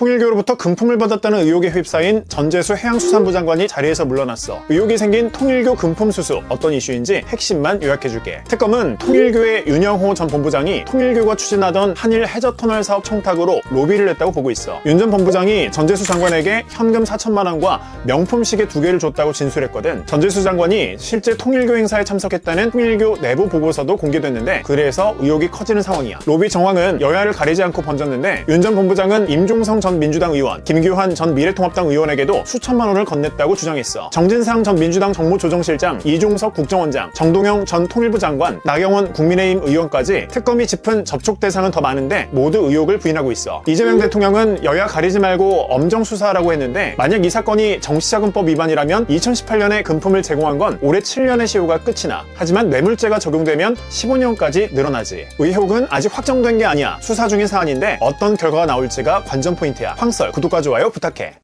통일교로부터 금품을 받았다는 의혹에 휩싸인 전재수 해양수산부 장관이 자리에서 물러났어. 의혹이 생긴 통일교 금품 수수 어떤 이슈인지 핵심만 요약해줄게. 특검은 통일교의 윤영호 전 본부장이 통일교가 추진하던 한일 해저터널 사업 청탁으로 로비를 했다고 보고 있어. 윤 전 본부장이 전재수 장관에게 현금 4천만 원과 명품 시계 두 개를 줬다고 진술했거든. 전재수 장관이 실제 통일교 행사에 참석했다는 통일교 내부 보고서도 공개됐는데 그래서 의혹이 커지는 상황이야. 로비 정황은 여야를 가리지 않고 번졌는데 윤 전 본부장은 임종성 전 민주당 의원, 김규환 전 미래통합당 의원에게도 수천만 원을 건넸다고 주장했어. 정진상 전 민주당 정무조정실장, 이종석 국정원장, 정동영 전 통일부 장관, 나경원 국민의힘 의원까지 특검이 짚은 접촉 대상은 더 많은데 모두 의혹을 부인하고 있어. 이재명 대통령은 여야 가리지 말고 엄정 수사하라고 했는데 만약 이 사건이 정치자금법 위반이라면 2018년에 금품을 제공한 건 올해 7년의 시효가 끝이 나. 하지만 뇌물죄가 적용되면 15년까지 늘어나지. 의혹은 아직 확정된 게 아니야. 수사 중인 사안인데 어떤 결과가 나올지가 관전 포인트 야. 황설 구독과 좋아요 부탁해.